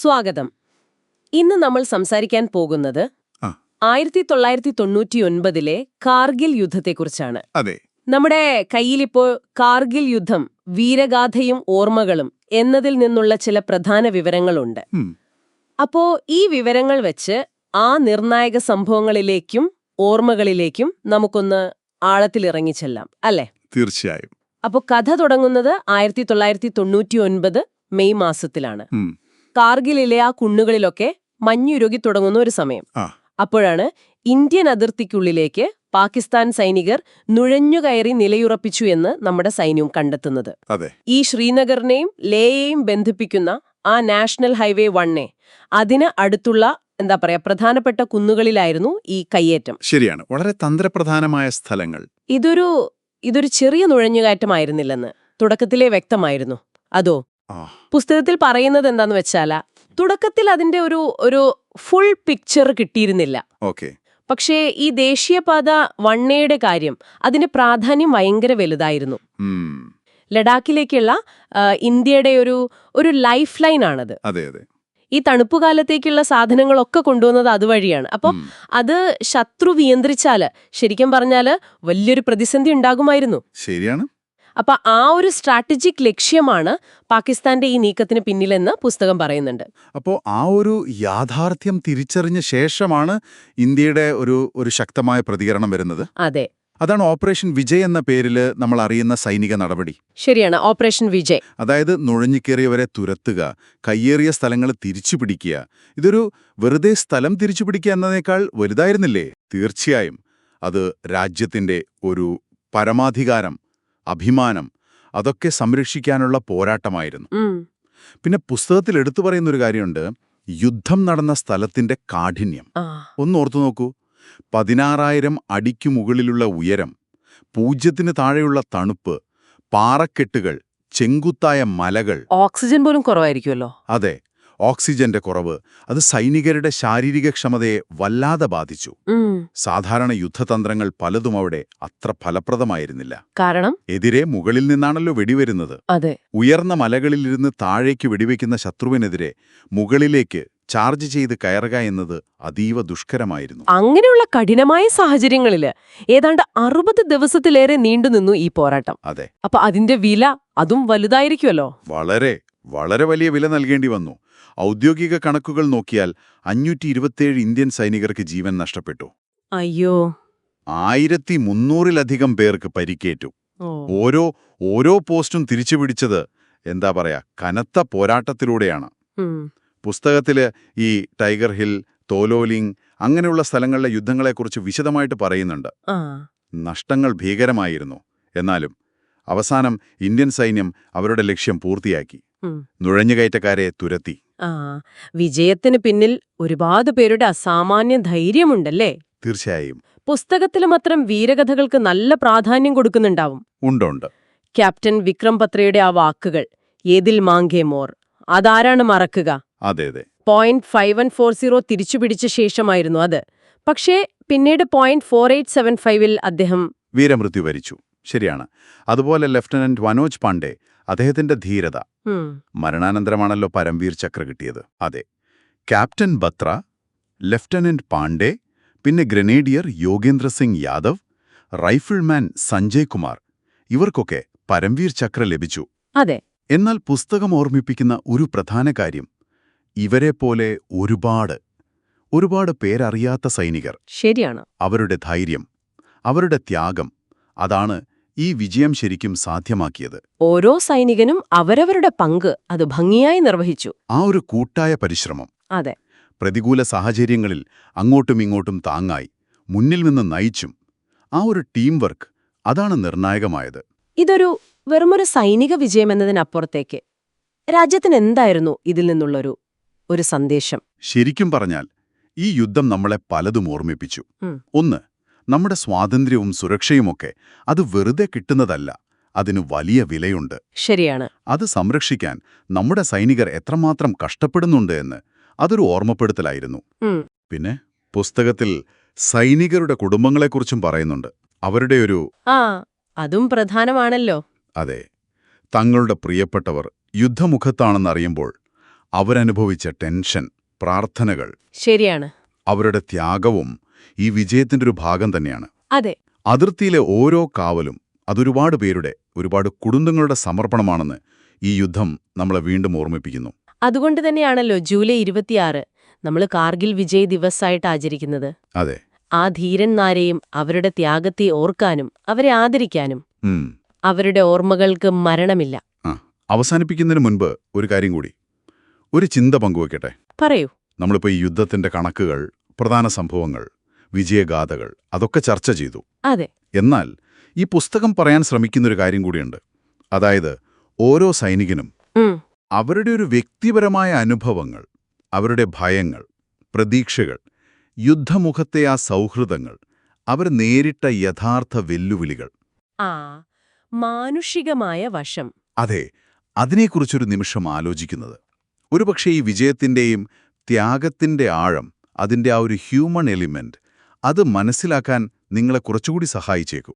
സ്വാഗതം. ഇന്ന് നമ്മൾ സംസാരിക്കാൻ പോകുന്നത്. ആയിരത്തി തൊള്ളായിരത്തി തൊണ്ണൂറ്റിയൊൻപതിലെ കാർഗിൽ യുദ്ധത്തെക്കുറിച്ചാണ്. അതെ. നമ്മുടെ കയ്യിലിപ്പോൾ കാർഗിൽ യുദ്ധം വീരഗാഥയും ഓർമ്മകളും എന്നതിൽ നിന്നുള്ള ചില പ്രധാന വിവരങ്ങളുണ്ട്. അപ്പോ ഈ വിവരങ്ങൾ വെച്ച് ആ നിർണായക സംഭവങ്ങളിലേക്കും ഓർമ്മകളിലേക്കും നമുക്കൊന്ന് ആഴത്തിലിറങ്ങി ചെല്ലാം അല്ലേ? തീർച്ചയായും. അപ്പോൾ കഥ തുടങ്ങുന്നത് ആയിരത്തി തൊള്ളായിരത്തി തൊണ്ണൂറ്റി ഒൻപത് മെയ് മാസത്തിലാണ്. കാർഗിലിലെ ആ കുന്നുകളിലൊക്കെ മഞ്ഞുരുകി തുടങ്ങുന്ന ഒരു സമയം. അപ്പോഴാണ് ഇന്ത്യൻ അതിർത്തിക്കുള്ളിലേക്ക് പാകിസ്ഥാൻ സൈനികർ നുഴഞ്ഞുകയറി നിലയുറപ്പിച്ചു എന്ന് നമ്മുടെ സൈന്യം കണ്ടെത്തുന്നത്. ഈ ശ്രീനഗറിനെയും ലേയെയും ബന്ധിപ്പിക്കുന്ന ആ നാഷണൽ ഹൈവേ വണ്ണെ അതിന് അടുത്തുള്ള എന്താ പറയാ പ്രധാനപ്പെട്ട കുന്നുകളിലായിരുന്നു ഈ കയ്യേറ്റം. ശരിയാണ്. വളരെ തന്ത്രപ്രധാനമായ സ്ഥലങ്ങൾ. ഇതൊരു ഇതൊരു ചെറിയ നുഴഞ്ഞുകയറ്റമായിരുന്നില്ലെന്ന് തുടക്കത്തിലെ വ്യക്തമായിരുന്നു. അതോ പുസ്തകത്തിൽ പറയുന്നത് എന്താന്ന് വെച്ചാല തുടക്കത്തിൽ അതിന്റെ ഒരു ഒരു ഫുൾ പിക്ചർ കിട്ടിയിരുന്നില്ല. ഓക്കെ. പക്ഷേ ഈ ദേശീയപാത വണ്ണയുടെ കാര്യം അതിന്റെ പ്രാധാന്യം ഭയങ്കര വലുതായിരുന്നു. ലഡാക്കിലേക്കുള്ള ഇന്ത്യയുടെ ഒരു ഒരു ലൈഫ് ലൈൻ ആണത്. അതെ അതെ. ഈ തണുപ്പുകാലത്തേക്കുള്ള സാധനങ്ങളൊക്കെ കൊണ്ടുവന്നത് അതുവഴിയാണ്. അപ്പം അത് ശത്രു നിയന്ത്രിച്ചാൽ ശരിക്കും പറഞ്ഞാൽ വലിയൊരു പ്രതിസന്ധി ഉണ്ടാകുമായിരുന്നു. ശരിയാണ്. അപ്പൊ ആ ഒരു സ്ട്രാറ്റജിക് ലക്ഷ്യമാണ് പാകിസ്ഥാന്റെ ഈ നീക്കത്തിന് പിന്നിലെന്ന് പുസ്തകം പറയുന്നുണ്ട്. അപ്പോ ആ ഒരു യാഥാർത്ഥ്യം തിരിച്ചറിഞ്ഞ ശേഷമാണ് ഇന്ത്യയുടെ ഒരു ഒരു ശക്തമായ പ്രതികരണം വരുന്നത്. അതെ. അതാണ് ഓപ്പറേഷൻ വിജയ് എന്ന പേരിൽ നമ്മൾ അറിയുന്ന സൈനിക നടപടി. ശരിയാണ് ഓപ്പറേഷൻ വിജയ്. അതായത് നുഴഞ്ഞുകയറിയവരെ തുരത്തുക കയ്യേറിയ സ്ഥലങ്ങൾ തിരിച്ചു പിടിക്കുക ഇതൊരു വെറുതെ സ്ഥലം തിരിച്ചു പിടിക്കുക എന്നതിനേക്കാൾ വലുതായിരുന്നില്ലേ? തീർച്ചയായും. അത് രാജ്യത്തിന്റെ ഒരു പരമാധികാരം അഭിമാനം അതൊക്കെ സംരക്ഷിക്കാനുള്ള പോരാട്ടമായിരുന്നു. പിന്നെ പുസ്തകത്തിൽ എടുത്തു പറയുന്ന ഒരു കാര്യമുണ്ട്. യുദ്ധം നടന്ന സ്ഥലത്തിന്റെ കാഠിന്യം. ഒന്നോർത്തു ഒന്ന് ഓർത്തു നോക്കൂ. പതിനാറായിരം അടിക്കു മുകളിലുള്ള ഉയരം പൂജ്യത്തിന് താഴെയുള്ള തണുപ്പ് പാറക്കെട്ടുകൾ ചെങ്കുത്തായ മലകൾ. ഓക്സിജൻ പോലും കുറവായിരിക്കുമല്ലോ. അതെ. ഓക്സിജന്റെ കുറവ് അത് സൈനികരുടെ ശാരീരിക ക്ഷമതയെ വല്ലാതെ ബാധിച്ചു. സാധാരണ യുദ്ധതന്ത്രങ്ങൾ പലതും അവിടെ അത്ര ഫലപ്രദമായിരുന്നില്ല. കാരണം? എതിരെ മുകളിൽ നിന്നാണല്ലോ വെടിവരുന്നത്. അതെ. ഉയർന്ന മലകളിലിരുന്ന് താഴേക്ക് വെടിവെക്കുന്ന ശത്രുവിനെതിരെ മുകളിലേക്ക് ചാർജ് ചെയ്ത് കയറുക എന്നത് അതീവ ദുഷ്കരമായിരുന്നു. അങ്ങനെയുള്ള കഠിനമായ സാഹചര്യങ്ങളിൽ ഏതാണ്ട് അറുപത് ദിവസത്തിലേറെ നീണ്ടുനിന്നു ഈ പോരാട്ടം. അതെ. അപ്പൊ അതിന്റെ വില അതും വലുതായിരിക്കുമല്ലോ വളരെ. വളരെ വലിയ വില നൽകേണ്ടി വന്നു. ഔദ്യോഗിക കണക്കുകൾ നോക്കിയാൽ അഞ്ഞൂറ്റി ഇരുപത്തിയേഴ് ഇന്ത്യൻ സൈനികർക്ക് ജീവൻ നഷ്ടപ്പെട്ടു. അയ്യോ. ആയിരത്തി മുന്നൂറിലധികം പേർക്ക് പരിക്കേറ്റു. ഓരോ ഓരോ പോസ്റ്റും തിരിച്ചുപിടിച്ചത് എന്താ പറയാ കനത്ത പോരാട്ടത്തിലൂടെയാണ്. പുസ്തകത്തിൽ ഈ ടൈഗർ ഹിൽ തോലോലിംഗ് അങ്ങനെയുള്ള സ്ഥലങ്ങളിലെ യുദ്ധങ്ങളെക്കുറിച്ച് വിശദമായിട്ട് പറയുന്നുണ്ട്. നഷ്ടങ്ങൾ ഭീകരമായിരുന്നു. എന്നാലും അവസാനം ഇന്ത്യൻ സൈന്യം അവരുടെ ലക്ഷ്യം പൂർത്തിയാക്കി. നുഴഞ്ഞുകയറ്റക്കാരെ തുരത്തി. ആ വിജയത്തിന് പിന്നിൽ ഒരുപാട് പേരുടെ അസാമാന്യ ധൈര്യമുണ്ടല്ലേ? തീർച്ചയായും. പുസ്തകത്തിലും അത്തരം വീരകഥകൾക്ക് നല്ല പ്രാധാന്യം കൊടുക്കുന്നുണ്ടാവും. ഉണ്ടുണ്ട് ക്യാപ്റ്റൻ വിക്രം പത്രയുടെ ആ വാക്കുകൾ ഏതിൽ മാങ്കേ മോർ? അതാരാണ് മറക്കുക? അതെ അതെ. Point five one four zero തിരിച്ചുപിടിച്ച ശേഷമായിരുന്നു അത്. പക്ഷേ പിന്നീട് പോയിന്റ് ഫോർ എയ്റ്റ് സെവൻ ഫൈവിൽ അദ്ദേഹം വീരമൃത്യു വരിച്ചു. ശരിയാണ്. അതുപോലെ ലെഫ്റ്റനന്റ് മനോജ് പാണ്ഡെ അദ്ദേഹത്തിന്റെ ധീരത. മരണാനന്തരമാണല്ലോ പരംവീർ ചക്ര കിട്ടിയത്. അതെ. ക്യാപ്റ്റൻ ബത്ര ലെഫ്റ്റനന്റ് പാണ്ഡെ പിന്നെ ഗ്രനേഡിയർ യോഗേന്ദ്ര സിംഗ് യാദവ് റൈഫിൾമാൻ സഞ്ജയ് കുമാർ. ഇവർക്കൊക്കെ പരംവീർ ചക്ര ലഭിച്ചു. അതെ. എന്നാൽ പുസ്തകം ഓർമ്മിപ്പിക്കുന്ന ഒരു പ്രധാന കാര്യം ഇവരെപ്പോലെ ഒരുപാട് ഒരുപാട് പേരറിയാത്ത സൈനികർ. ശരിയാണ്. അവരുടെ ധൈര്യം അവരുടെ ത്യാഗം അതാണ് ഈ വിജയം ശരിക്കും സാധ്യമാക്കിയത്. ഓരോ സൈനികനും അവരവരുടെ പങ്ക് അത് ഭംഗിയായി നിർവഹിച്ചു. ആ ഒരു കൂട്ടായ പരിശ്രമം. അതെ. പ്രതികൂല സാഹചര്യങ്ങളിൽ അങ്ങോട്ടും ഇങ്ങോട്ടും താങ്ങായി മുന്നിൽ നിന്ന് നയിച്ചും ആ ഒരു ടീം വർക്ക് അതാണ് നിർണായകമായത്. ഇതൊരു വെറുമൊരു സൈനിക വിജയമെന്നതിനപ്പുറത്തേക്ക് രാജ്യത്തിന് എന്തായിരുന്നു ഇതിൽ നിന്നുള്ളൊരു ഒരു സന്ദേശം? ശരിക്കും പറഞ്ഞാൽ ഈ യുദ്ധം നമ്മളെ പലതും ഓർമ്മിപ്പിച്ചു. ഒന്ന് നമ്മുടെ സ്വാതന്ത്ര്യവും സുരക്ഷയുമൊക്കെ അത് വെറുതെ കിട്ടുന്നതല്ല അതിന് വലിയ വിലയുണ്ട്. ശരിയാണ്. അത് സംരക്ഷിക്കാൻ നമ്മുടെ സൈനികർ എത്രമാത്രം കഷ്ടപ്പെടുന്നുണ്ട് എന്ന് അതൊരു ഓർമ്മപ്പെടുത്തലായിരുന്നു. പിന്നെ പുസ്തകത്തിൽ സൈനികരുടെ കുടുംബങ്ങളെക്കുറിച്ചും പറയുന്നുണ്ട്. അവരുടെ ഒരു ആ അതും പ്രധാനമാണല്ലോ. അതെ തങ്ങളുടെ പ്രിയപ്പെട്ടവർ യുദ്ധമുഖത്താണെന്നറിയുമ്പോൾ അവരനുഭവിച്ച ടെൻഷൻ പ്രാർത്ഥനകൾ ശരിയാണ്. അവരുടെ ത്യാഗവും ഈ വിജയത്തിന്റെ ഒരു ഭാഗം തന്നെയാണ്. അതെ. അതിർത്തിയിലെ ഓരോ കാവലും അതൊരുപാട് പേരുടെ ഒരുപാട് കുടുംബങ്ങളുടെ സമർപ്പണമാണെന്ന് ഈ യുദ്ധം നമ്മളെ വീണ്ടും ഓർമ്മിപ്പിക്കുന്നു. അതുകൊണ്ട് തന്നെയാണല്ലോ ജൂലൈ ഇരുപത്തിയാറ് നമ്മൾ കാർഗിൽ വിജയ് ദിവസായിട്ട് ആചരിക്കുന്നത്. അതെ. ആ ധീരന്മാരെയും അവരുടെ ത്യാഗത്തെ ഓർക്കാനും അവരെ ആദരിക്കാനും അവരുടെ ഓർമ്മകൾക്ക് മരണമില്ല. അവസാനിപ്പിക്കുന്നതിന് മുൻപ് ഒരു കാര്യം കൂടി. ഒരു ചിന്ത പങ്കുവെക്കട്ടെ. പറയൂ. നമ്മളിപ്പോൾ ഈ യുദ്ധത്തിന്റെ കണക്കുകൾ പ്രധാന സംഭവങ്ങൾ വിജയഗാഥകൾ. അതൊക്കെ ചർച്ച ചെയ്തു. അതെ. എന്നാൽ ഈ പുസ്തകം പറയാൻ ശ്രമിക്കുന്നൊരു കാര്യം കൂടിയുണ്ട്. അതായത് ഓരോ സൈനികനും അവരുടെ ഒരു വ്യക്തിപരമായ അനുഭവങ്ങൾ അവരുടെ ഭയങ്ങൾ പ്രതീക്ഷകൾ യുദ്ധമുഖത്തെ ആ സൗഹൃദങ്ങൾ അവർ നേരിട്ട യഥാർത്ഥ വെല്ലുവിളികൾ. ആ മാനുഷികമായ വശം. അതെ അതിനെക്കുറിച്ചൊരു നിമിഷം ആലോചിക്കുന്നത്. ഒരുപക്ഷെ ഈ വിജയത്തിന്റെയും ത്യാഗത്തിന്റെ ആഴം അതിന്റെ ആ ഒരു ഹ്യൂമൺ എലിമെന്റ് അത് മനസ്സിലാക്കാൻ നിങ്ങളെ കുറച്ചുകൂടി സഹായിച്ചേക്കും.